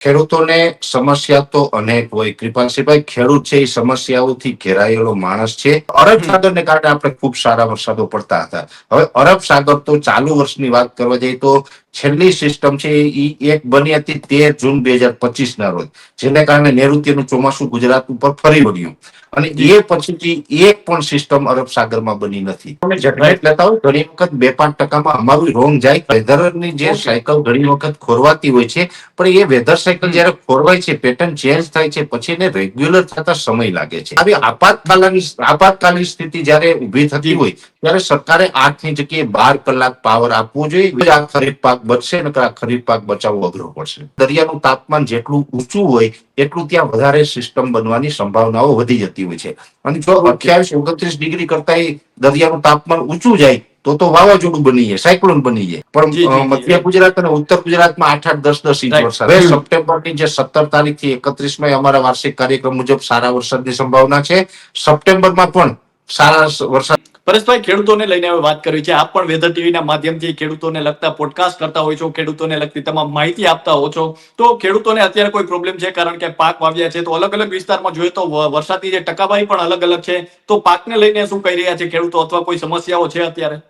ખેડૂતોને સમસ્યા તો અનેક હોય. કૃપાલસિંહભાઈ ખેડૂત છે એ સમસ્યાઓથી ઘેરાયેલો માણસ છે. અરબ સાગરને કારણે આપણે ખૂબ સારા વરસાદો પડતા હતા. હવે અરબ સાગર તો ચાલુ વર્ષની વાત કરવા જઈએ તો છેલ્લી સિસ્ટમ છે એ એક બની હતી તેર જૂન બે હજાર પચીસ ના રોજ જેને કારણે નૈઋત્યનું ચોમાસું ગુજરાત ઉપર ફરી વળ્યું. અને એ પછીથી એક પણ સિસ્ટમ અરબ સાગરમાં બની નથી. તમે જનરેટ લેતા હોય ઘણી વખત બે પાંચ ટકામાં અમારું રોંગ જાય. વેધરની જે સાયકલ ઘણી વખત ખોરવાતી હોય છે પણ એ વેધર સાયકલ જયારે ખોરવાય છે પેટર્ન ચેન્જ થાય છે પછી એને રેગ્યુલર થતા સમય લાગે છે. આવી આપાતકાલીન આપાતકાલીન સ્થિતિ જયારે ઊભી થતી હોય ત્યારે સરકારે આઠની જગ્યાએ બાર કલાક પાવર આપવો જોઈએ. આ ખરીફ પાક બચશે ને આ ખરીફ પાક બચાવવો અઘરો પડશે. દરિયાનું તાપમાન જેટલું ઊંચું હોય એટલું ત્યાં વધારે સિસ્ટમ બનવાની સંભાવનાઓ વધી જતી હોય છે. અને જો અઠ્યાવીસ ઓગણત્રીસ ડિગ્રી કરતા દરિયાનું તાપમાન ઊંચું જાય તો તો વાવાઝોડું બની જાય સાયક્લોન બની જાય. પણ. મધ્ય ગુજરાત અને ઉત્તર ગુજરાતમાં આઠ આઠ દસ દસ ઇંચ. વરસાદ સપ્ટેમ્બરની જે સત્તર તારીખથી એકત્રીસમાં અમારા વાર્ષિક કાર્યક્રમ મુજબ સારા વરસાદની સંભાવના છે. સપ્ટેમ્બરમાં પણ સારા વરસાદ પરેશભાઈ, ખેડૂતોને લઈને હવે વાત કરી છે. આપ પણ વેધર ટીવીના માધ્યમથી ખેડૂતોને લગતા પોડકાસ્ટ કરતા હોય છો, ખેડૂતોને લગતી તમામ માહિતી આપતા હો છો. તો ખેડૂતોને અત્યારે કોઈ પ્રોબ્લેમ છે? કારણ કે પાક વાવ્યા છે, તો અલગ અલગ વિસ્તારમાં જોઈએ તો વરસાદની જે ટકાવારી પણ અલગ અલગ છે. તો પાકને લઈને શું કહી રહ્યા છે ખેડૂતો? અથવા કોઈ સમસ્યાઓ છે અત્યારે?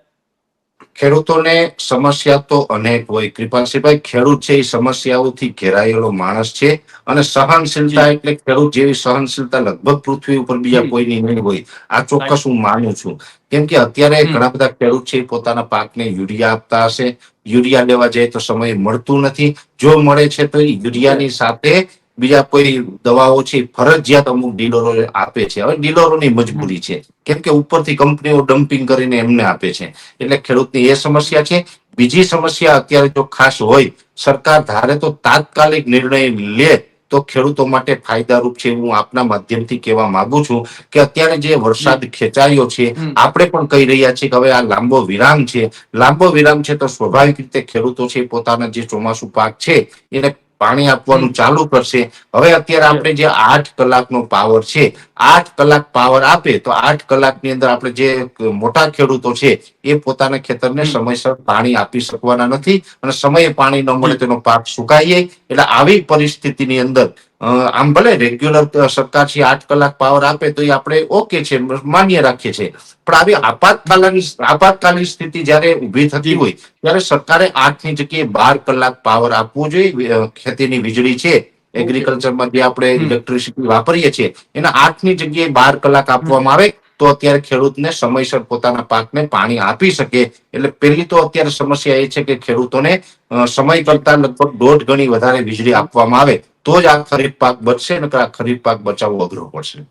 ખેડૂતોને સમસ્યા તો અનેક હોય. કૃપાલસિંહભાઈ ખેડૂત છે એ સમસ્યાઓથી ઘેરાયેલો માણસ છે અને સહનશીલતા એટલે ખેડૂત જેવી સહનશીલતા લગભગ પૃથ્વી ઉપર બીજા. કોઈની નહીં હોય. આ ચોક્કસ હું માનું છું. કેમ કે અત્યારે ઘણા બધા ખેડૂત છે પોતાના પાકને યુરિયા આપતા હશે. યુરિયા લેવા જાય તો સમય મળતું નથી. જો મળે છે તો યુરિયાની સાથે બીજા કોઈ દવાઓ છે ફરજિયાત અમુક ડીલરો આપે છે. હવે ડીલરોની મજબૂરી છે. કેમ કે ઉપરથી કંપનીઓ ડમ્પિંગ કરીને એમને આપે છે. એટલે ખેડૂતની એ સમસ્યા છે. બીજી સમસ્યા અત્યારે જો ખાસ હોય સરકાર ધારે તો તાત્કાલિક નિર્ણય લે તો ખેડૂતો માટે ફાયદારૂપ છે. હું આપના માધ્યમથી કહેવા માંગુ છું કે અત્યારે જે વરસાદ ખેંચાયો છે આપણે પણ કહી રહ્યા છીએ કે હવે આ લાંબો વિરામ છે. લાંબો વિરામ છે તો સ્વાભાવિક રીતે ખેડૂતો છે પોતાના જે ચોમાસુ પાક છે એને પાણી આપવાનું ચાલુ કરશે. હવે અત્યારે આપણે જે આઠ કલાકનો પાવર છે આઠ કલાક પાવર આપે તો આઠ કલાકની અંદર આપણે જે મોટા ખેડૂતો છે એ પોતાના ખેતરને સમયસર પાણી આપી શકવાના નથી અને સમયે પાણી ન મળે તેનો પાક સુકાઈ જાય. એટલે આવી પરિસ્થિતિની અંદર આમ ભલે રેગ્યુલર સરકાર છે આઠ કલાક પાવર આપે તો એ આપણે ઓકે છે માન્ય રાખીએ છીએ. પણ આવી આપાતકાલીન આપાતકાલીન સ્થિતિ જયારે ઊભી થતી હોય ત્યારે સરકારે આઠની જગ્યાએ બાર કલાક પાવર આપવો જોઈએ. ખેતીની વીજળી છે એગ્રીકલ્ચરમાં જે આપણે ઇલેક્ટ્રિસિટી વાપરીએ છીએ. એના આઠની જગ્યાએ બાર કલાક આપવામાં આવે. તો અત્યારે ખેડૂતને સમયસર પોતાના પાકને પાણી આપી શકે. એટલે પહેલી તો અત્યારે સમસ્યા એ છે કે ખેડૂતોને સમય કરતા લગભગ દોઢ ગણી વધારે વીજળી આપવામાં આવે, તો જ આ ખરીફ પાક બચશે, નકર આ ખરીફ પાક બચાવવો અઘરો પડશે.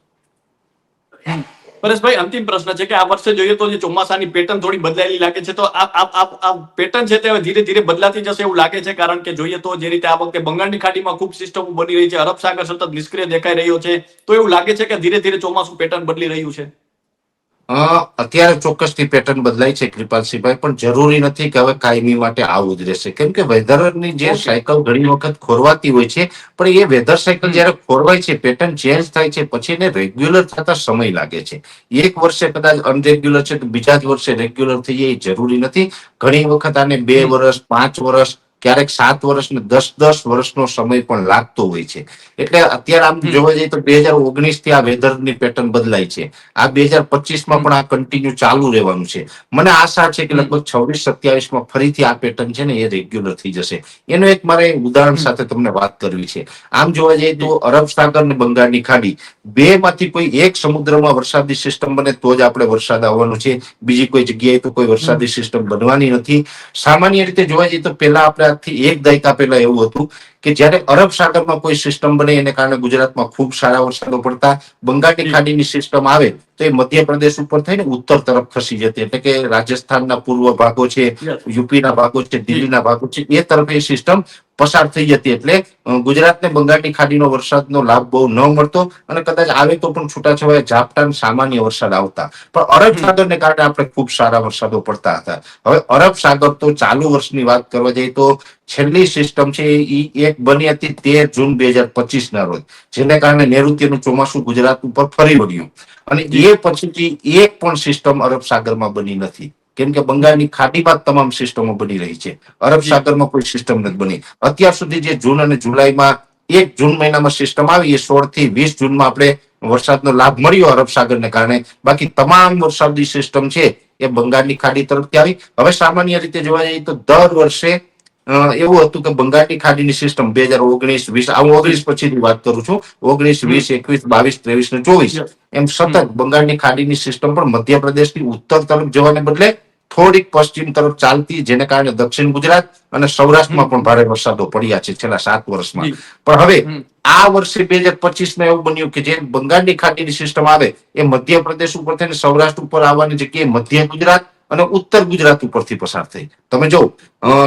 પરેશભાઈ, અંતિમ પ્રશ્ન છે કે આ વર્ષે જોઈએ તો જે ચોમાસાની પેટર્ન થોડી બદલાયેલી લાગે છે, તો આ પેટર્ન છે તે ધીરે ધીરે બદલાતી જશે એવું લાગે છે, કારણ કે જોઈએ તો જે રીતે આ વખતે બંગાળની ખાડીમાં ખૂબ સિસ્ટમ બની રહી છે, અરબ સાગર સતત નિષ્ક્રિય દેખાઈ રહ્યો છે, તો એવું લાગે છે કે ધીરે ધીરે ચોમાસું પેટર્ન બદલી રહ્યું છે. અત્યારે ચોક્કસથી પેટર્ન બદલાય છે કૃપાલસિંહભાઈ પણ જરૂરી નથી કે હવે કાયમી માટે આવું જ રહેશે. કેમ કે વેધરની જે સાયકલ ઘણી વખત ખોરવાતી હોય છે પણ એ વેધર સાયકલ. જયારે ખોરવાય છે પેટર્ન ચેન્જ થાય છે પછી એને રેગ્યુલર થતા સમય લાગે છે. એક વર્ષે કદાચ અનરેગ્યુલર છે તો બીજા જ વર્ષે રેગ્યુલર થઈ જાય એ જરૂરી નથી. ઘણી વખત આને બે વર્ષ પાંચ વર્ષ ક્યારેક સાત વર્ષ ને દસ દસ વર્ષનો સમય પણ લાગતો હોય છે. એટલે અત્યારે આમ જોવા જઈએ તો બે હજાર ઓગણીસથી આ વેધરની પેટર્ન બદલાય છે. આ બે હજાર પચીસમાં પણ આ કન્ટિન્યુ ચાલુ રહેવાનું છે. મને આશા છે કે લગભગ છવ્વીસ સત્યાવીસમાં ફરીથી આ પેટર્ન છે ને એ રેગ્યુલર થઈ જશે. એનું એક મારે ઉદાહરણ સાથે તમને વાત કરવી છે. આમ જોવા જઈએ તો અરબ સાગર ને બંગાળની ખાડી બે માંથી કોઈ એક સમુદ્રમાં વરસાદી સિસ્ટમ બને તો જ આપણે વરસાદ આવવાનો છે. બીજી કોઈ જગ્યાએ તો કોઈ વરસાદી સિસ્ટમ બનવાની નથી. સામાન્ય રીતે જોવા જઈએ તો પહેલા આપણે આજથી એક દાયકા પહેલા એવું હતું કે જ્યારે અરબ સાગરમાં કોઈ સિસ્ટમ બને એને કારણે ગુજરાતમાં ખૂબ સારા વરસાદો પડતા બંગાળની ખાડીની સિસ્ટમ આવે તો એ મધ્યપ્રદેશ ઉપર થઈને ઉત્તર તરફ ખસી જતી એટલે કે રાજસ્થાનના પૂર્વ ભાગો છે યુપીના ભાગો છે દિલ્હીના ભાગો છે એ તરફ એ સિસ્ટમ પસાર થઈ જતી એટલે ગુજરાતને બંગાળની ખાડીનો વરસાદનો લાભ બહુ ન મળતો અને કદાચ આવે તો પણ છૂટાછવાયા ઝાપટા સામાન્ય વરસાદ આવતા. પણ અરબ. સાગરને કારણે આપણે ખૂબ સારા વરસાદો પડતા હતા. હવે અરબ સાગર તો ચાલુ વર્ષની વાત કરવા જઈએ તો છેલ્લી સિસ્ટમ છે એ એક બની હતી તેર જૂન બે હજાર પચીસ ના રોજ જેને કારણે નૈઋત્યનું ચોમાસું ગુજરાત ઉપર ફરી વળ્યું. અને એ પછીથી એક પણ સિસ્ટમ અરબ સાગરમાં બની નથી. કેમ કે બંગાળની ખાડીમાં તમામ સિસ્ટમો બની રહી છે. અરબ સાગરમાં કોઈ સિસ્ટમ નથી બની. અત્યાર સુધી જે જૂન અને જુલાઈમાં એક જૂન મહિનામાં સિસ્ટમ આવી એ સોળથી વીસ જૂનમાં આપણે વરસાદનો લાભ મળ્યો અરબ સાગરને કારણે. બાકી તમામ વરસાદી સિસ્ટમ છે એ બંગાળની ખાડી તરફથી આવી. હવે સામાન્ય રીતે જોવા જઈએ તો દર વર્ષે એવું હતું કે બંગાળની ખાડીની સિસ્ટમ બે હજાર ઓગણીસ વીસ આ ઓગણીસ પછીની વાત કરું છું. ઓગણીસ વીસ એકવીસ બાવીસ ત્રેવીસ ને ચોવીસ. એમ સતત બંગાળની ખાડીની સિસ્ટમ પણ મધ્યપ્રદેશની ઉત્તર તરફ જવાને બદલે થોડીક પશ્ચિમ તરફ ચાલતી જેને કારણે દક્ષિણ ગુજરાત અને સૌરાષ્ટ્રમાં પણ ભારે વરસાદો પડ્યા છે છેલ્લા સાત વર્ષમાં. પણ હવે આ વર્ષે બે હજાર પચીસમાં એવું બન્યું કે જે બંગાળની ખાડીની સિસ્ટમ આવે એ મધ્યપ્રદેશ ઉપર થઈને સૌરાષ્ટ્ર ઉપર આવવાની જગ્યાએ મધ્ય ગુજરાત અને ઉત્તર ગુજરાત ઉપરથી પસાર થઈ. તમે જો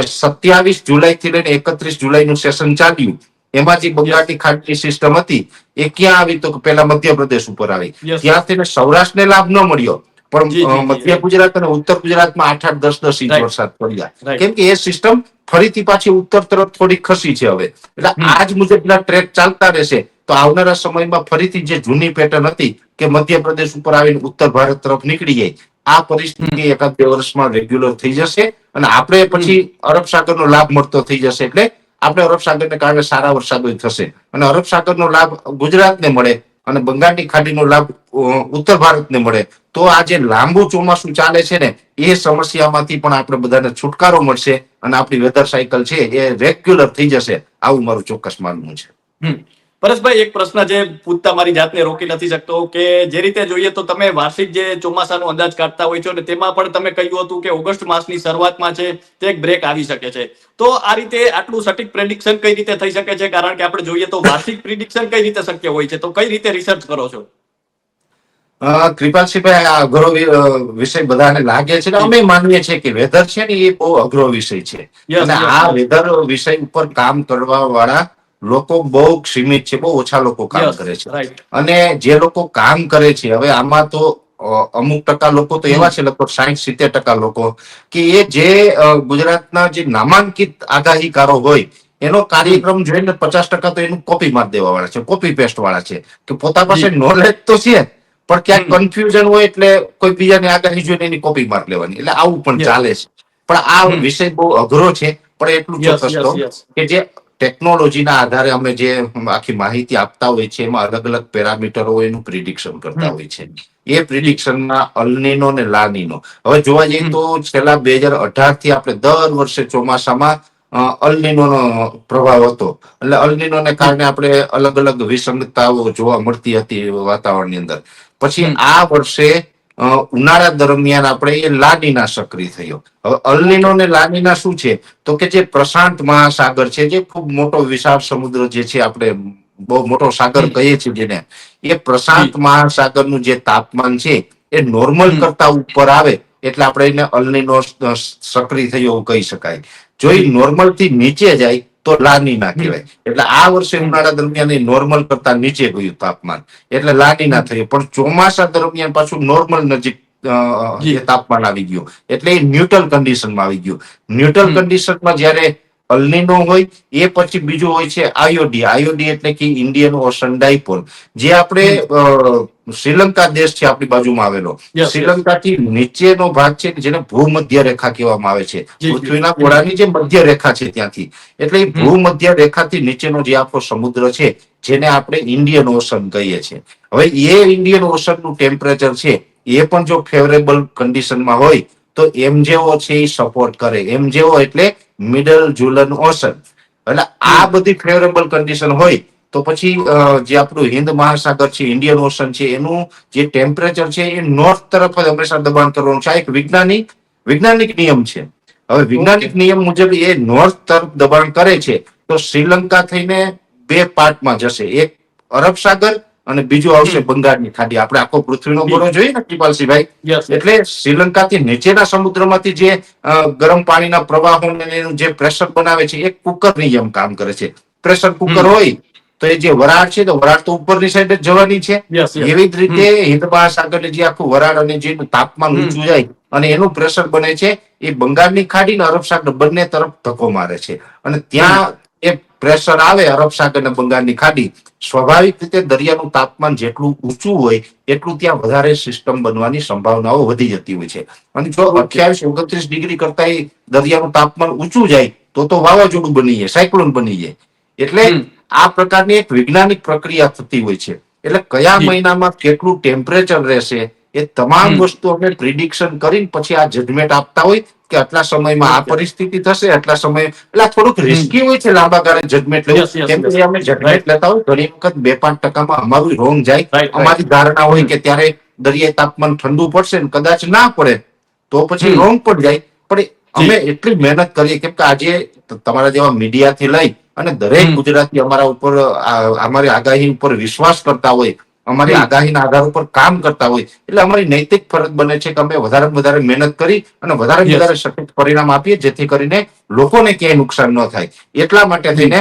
સત્યાવીસ જુલાઈ થી લઈને એકત્રીસ જુલાઈ નું સેશન ચાલ્યું. એમાં જે બંગાળની ખાડીની સિસ્ટમ હતી એ ક્યાં આવી તો કે પેલા મધ્યપ્રદેશ ઉપર આવી. ત્યાંથી ત્યાંથી સૌરાષ્ટ્રને લાભ ન મળ્યો પણ. મધ્ય ગુજરાત અને ઉત્તર ગુજરાતમાં આઠ આઠ દસ દસ ઇંચ વરસાદ પડ્યા. કેમ કે એ સિસ્ટમ ફરીથી પાછી ઉત્તર તરફ થોડી ખસી છે હવે. એટલે. આજ મુજબના ટ્રેક ચાલતા રહેશે. તો આવનારા સમયમાં ફરીથી જે જૂની પેટર્ન હતી કે મધ્યપ્રદેશ ઉપર આવીને ઉત્તર ભારત તરફ નીકળી જાય આ પરિસ્થિતિ એકાદ બે વર્ષમાં રેગ્યુલર થઈ જશે અને આપણે પછી અરબ સાગરનો લાભ મળતો થઈ જશે એટલે આપણે અરબ સાગરને કારણે સારા વરસાદો થશે. અને અરબ સાગરનો લાભ ગુજરાતને મળે અને બંગાળની ખાડીનો લાભ ઉત્તર ભારતને મળે. તો આ જે લાંબુ ચોમાસું ચાલે છે ને એ સમસ્યામાંથી પણ આપણે બધાને છુટકારો મળશે અને આપણી વેધર સાયકલ છે એ રેગ્યુલર થઈ જશે. આવું મારું ચોક્કસ માનવું છે. પરેશભાઈ એક પ્રશ્ન જે પૂછતા મારી જાતને રોકી નથી શકતો કે જે રીતે જોઈએ તો તમે વાર્ષિક જે ચોમાસાનો અંદાજ કાઢતા હોય છો અને તેમાં પણ તમે કહ્યું હતું કે ઓગસ્ટ માસની શરૂઆતમાં છે તે એક બ્રેક આવી શકે છે. તો આ રીતે આટલું સટીક પ્રેડિક્શન કઈ રીતે થઈ શકે છે? કારણ કે આપણે જોઈએ તો વાર્ષિક પ્રિડિક્શન કઈ રીતે શક્ય હોય છે? તો કઈ રીતે રિસર્ચ કરો છો? કૃપાલસિંહભાઈ આ અઘરો વિષય બધાને લાગે છે અમે માનીએ છીએ કે વેધર છે ને એ બહુ અઘરો વિષય છે. અને આ વેધર વિષય ઉપર કામ કરવા વાળા લોકો બહુ સીમિત છે બહુ ઓછા લોકો કામ કરે છે. અને જે લોકો કામ કરે છે હવે આમાં તો અમુક ટકા લોકો તો એવા છે લગભગ સાહીઠ સિત્તેર ટકા લોકો કે એ જે ગુજરાતના જે નામાંકિત આગાહીકારો હોય એનો કાર્યક્રમ જોઈને પચાસ ટકા તો એનું કોપી માર દેવા વાળા છે કોપી પેસ્ટ વાળા છે. કે પોતા પાસે નોલેજ તો છે પણ ક્યાંક કન્ફ્યુઝન હોય એટલે કોઈ બીજાની આગાહી જોઈને એની કોપી માર લેવાની એટલે આવું પણ ચાલે છે. પણ આ વિષય બહુ અઘરો છે પણ એટલું ચોક્કસ. કે જે ટેકનોલોજીના આધારે અમે જે આખી માહિતી આપતા હોય છે એમાં અલગ અલગ પેરામીટરો એનું પ્રિડિક્શન કરતા. હોય છે. એ પ્રિડિક્શનમાં અલનીનો ને લાનીનો. હવે જોવા જઈએ તો છેલ્લા બે હજાર અઢારથી આપણે દર વર્ષે ચોમાસામાં અલનીનો પ્રભાવ હતો. એટલે અલનીનોને કારણે આપણે અલગ અલગ વિસંગતાઓ જોવા મળતી હતી વાતાવરણની અંદર. પછી આ વર્ષે ઉનાળા દરમિયાન આપણે એ લાડીના સક્રિય થયો. હવે અલનીનો ને લાડીના શું છે? તો કે જે પ્રશાંત મહાસાગર છે જે ખૂબ મોટો વિશાળ સમુદ્ર જે છે આપણે બહુ મોટો સાગર કહીએ છીએ જેને એ પ્રશાંત મહાસાગરનું જે તાપમાન છે એ નોર્મલ કરતા ઉપર આવે એટલે આપણે એને અલનીનો સક્રિય થયો કહી શકાય. જો એ. નોર્મલથી નીચે જાય તો લાનીના ના કહેવાય. એટલે આ વર્ષે ઉનાળા દરમિયાન એ નોર્મલ કરતા નીચે ગયું તાપમાન. એટલે લાનીના ના થયું પણ ચોમાસા દરમિયાન પાછું નોર્મલ નજીક તાપમાન આવી ગયું. એટલે એ ન્યુટ્રલ કન્ડિશનમાં આવી ગયું. ન્યુટ્રલ. કન્ડિશનમાં જ્યારે અલનીનો હોય એ પછી બીજું હોય છે આયોડી. આયોડી એટલે કે ઇન્ડિયન ઓશન ડાયપોલ. જે આપણે શ્રીલંકા દેશ છે આપણી બાજુમાં આવેલો. શ્રીલંકાથી નીચેનો ભાગ છે જેને ભૂમધ્ય રેખા કહેવામાં આવે છે. પૃથ્વીના ગોળાની જે મધ્ય રેખા છે ત્યાંથી. એટલે એ ભૂમધ્ય રેખાથી નીચેનો જે આખો સમુદ્ર છે જેને આપણે ઇન્ડિયન ઓશન કહીએ છીએ. હવે એ ઇન્ડિયન ઓશનનું ટેમ્પરેચર છે એ પણ જો ફેવરેબલ કન્ડિશનમાં હોય તો એમ જેવો છે એ સપોર્ટ કરે. એમ જેવો એટલે મિડલ જુલન ઓશન એટલે આ બધી ફેવરેબલ કન્ડિશન હોય તો પછી જે આપણું હિન્દ મહાસાગર છે ઇન્ડિયન ઓશન છે એનું જે ટેમ્પરેચર છે એ નોર્થ તરફ જ હંમેશા દબાણ કરવાનું છે. આ એક વૈજ્ઞાનિક વૈજ્ઞાનિક નિયમ છે. હવે વૈજ્ઞાનિક નિયમ મુજબ એ નોર્થ તરફ દબાણ કરે છે તો શ્રીલંકા થઈને બે પાર્ટમાં જશે. એક અરબ સાગર અને બીજું આવશે બંગાળની ખાડી. આપણે આખો પૃથ્વીનો. ગોળો જોઈએ ને કૃપાલસિંહભાઈ. એટલે શ્રીલંકાથી નીચેના સમુદ્રમાંથી જે ગરમ પાણીના પ્રવાહો એનું જે પ્રેશર બનાવે છે એ કુકરની જેમ કામ કરે છે. પ્રેશર કુકર હોય તો એ જે વરાળ છે તો વરાળ તો ઉપરની સાઈડ જ જવાની છે. એવી જ રીતે હિન્દ મહાસાગર જે આખું વરાળ અને જે તાપમાન ઊંચું જાય અને એનું પ્રેશર બને છે એ બંગાળની ખાડી ને અરબ સાગર બંને તરફ ધક્કો મારે છે. અને ત્યાં એ પ્રેશર આવે અરબ સાગર અને બંગાળની ખાડી સ્વાભાવિક રીતે દરિયાનું તાપમાન જેટલું ઊંચું હોય એટલું ત્યાં વધારે સિસ્ટમ બનવાની સંભાવનાઓ વધી જતી હોય છે. અને જો અઠ્યાવીસ ઓગણત્રીસ ડિગ્રી કરતા દરિયાનું તાપમાન ઊંચું જાય તો તો વાવાઝોડું બની જાય સાયક્લોન બની જાય. એટલે આ પ્રકારની એક વૈજ્ઞાનિક પ્રક્રિયા થતી હોય છે. એટલે કયા મહિનામાં કેટલું ટેમ્પરેચર રહેશે એ તમામ વસ્તુ અમે પ્રિડિક્શન કરીને પછી આ જજમેન્ટ આપતા હોય કે આટલા સમયમાં આ પરિસ્થિતિ થશે આટલા સમય એટલે થોડુંક રિસ્કી હોય છે લાંબા ગાળે જજમેન્ટ લેવું. કેમ કે અમે જજમેન્ટ લેતા હોય ઘણી વખત બે પાંચ ટકામાં અમારું રોંગ જાય. અમારી ધારણા હોય કે ત્યારે દરિયાઈ તાપમાન ઠંડુ પડશે ને કદાચ ના પડે તો પછી રોંગ પણ જાય. પણ અમે એટલી મહેનત કરીએ કેમ કે આજે તમારા જેવા મીડિયાથી લઈ અને દરેક ગુજરાતી અમારા ઉપર અમારી આગાહી ઉપર વિશ્વાસ કરતા હોય અમારી આગાહીના આધાર ઉપર કામ કરતા હોય. એટલે અમારી નૈતિક ફરજ બને છે કે અમે વધારે વધારે મહેનત કરી અને વધારે વધારે સટીક પરિણામ આપીએ જેથી કરીને લોકોને ક્યાંય નુકસાન ન થાય. એટલા માટે થઈને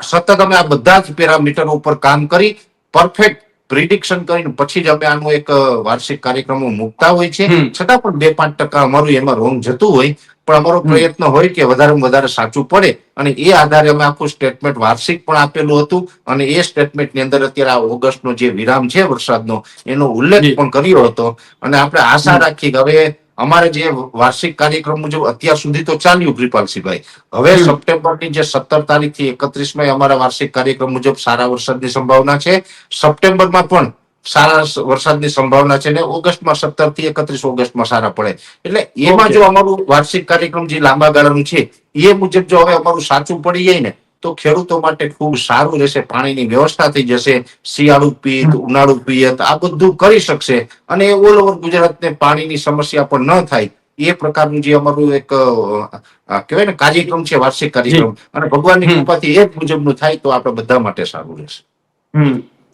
સતત અમે આ બધા જ પેરામીટર ઉપર કામ કરી પરફેક્ટ પ્રિડિક્શન કરીને પછી જ અમે આનું એક વાર્ષિક કાર્યક્રમો મૂકતા હોય છે. છતાં પણ બે પાંચ ટકા અમારું એમાં રોંગ જતું હોય. પણ અમારો પ્રયત્ન હોય કે વધારે વધારે સાચું પડે. અને એ આધારે અમે આખું સ્ટેટમેન્ટ વાર્ષિક પણ આપેલું હતું. અને એ સ્ટેટમેન્ટની અંદર અત્યારે આ ઓગસ્ટનો જે વિરામ છે વરસાદનો એનો ઉલ્લેખ પણ કર્યો હતો. અને આપણે આશા. રાખી કે હવે અમારે જે વાર્ષિક કાર્યક્રમ મુજબ અત્યાર સુધી તો ચાલ્યું કૃપાલસિંહભાઈ હવે. સપ્ટેમ્બરની જે સત્તર તારીખથી એકત્રીસ મે અમારા વાર્ષિક કાર્યક્રમ મુજબ સારા વરસાદની સંભાવના છે. સપ્ટેમ્બરમાં પણ સારા વરસાદની સંભાવના છે ને ઓગસ્ટમાં સત્તરથી એકત્રીસ ઓગસ્ટમાં સારા પડે. એટલે એમાં જો અમારું વાર્ષિક કાર્યક્રમ જે લાંબા ગાળાનું છે એ મુજબ જો હવે અમારું સાચું પડી જાય ને તો ખેડૂતો માટે ખૂબ સારું રહેશે પાણીની વ્યવસ્થા થઈ જશે શિયાળુ પિયત ઉનાળુ પિયત આ બધું કરી શકશે. અને એ ઓલ ઓવર ગુજરાતને પાણીની સમસ્યા પણ ન થાય. એ પ્રકારનું જે અમારું એક કહેવાય ને કાર્યક્રમ છે વાર્ષિક કાર્યક્રમ. અને ભગવાનની. કૃપાથી એ જ મુજબનું થાય તો આપણે બધા માટે સારું રહેશે.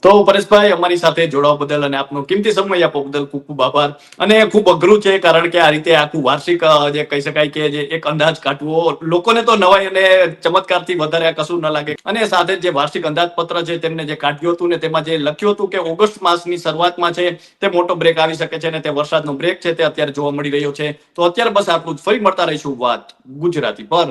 તો પરેશભાઈ, અમારી સાથે જોડાવા બદલ અને આપનો કિંમતી સમય આપવા બદલ ખૂબ ખૂબ આભાર. અને ખૂબ અઘરું છે, કારણ કે આ રીતે આખું વાર્ષિક જે કહી શકાય કે જે એક અંદાજ કાઢવો, લોકોને તો નવાઈ અને ચમત્કારથી વધારે કશું ન લાગે. અને સાથે જે વાર્ષિક અંદાજપત્ર છે, તેમને જે કાઢ્યું હતું ને તેમાં જે લખ્યું હતું કે ઓગસ્ટ માસની શરૂઆતમાં છે, તે મોટો બ્રેક આવી શકે છે અને તે વરસાદનો બ્રેક છે, તે અત્યારે જોવા મળી રહ્યો છે. તો અત્યારે બસ આટલું જ. ફરી મળતા રહીશું વાત ગુજરાતી પર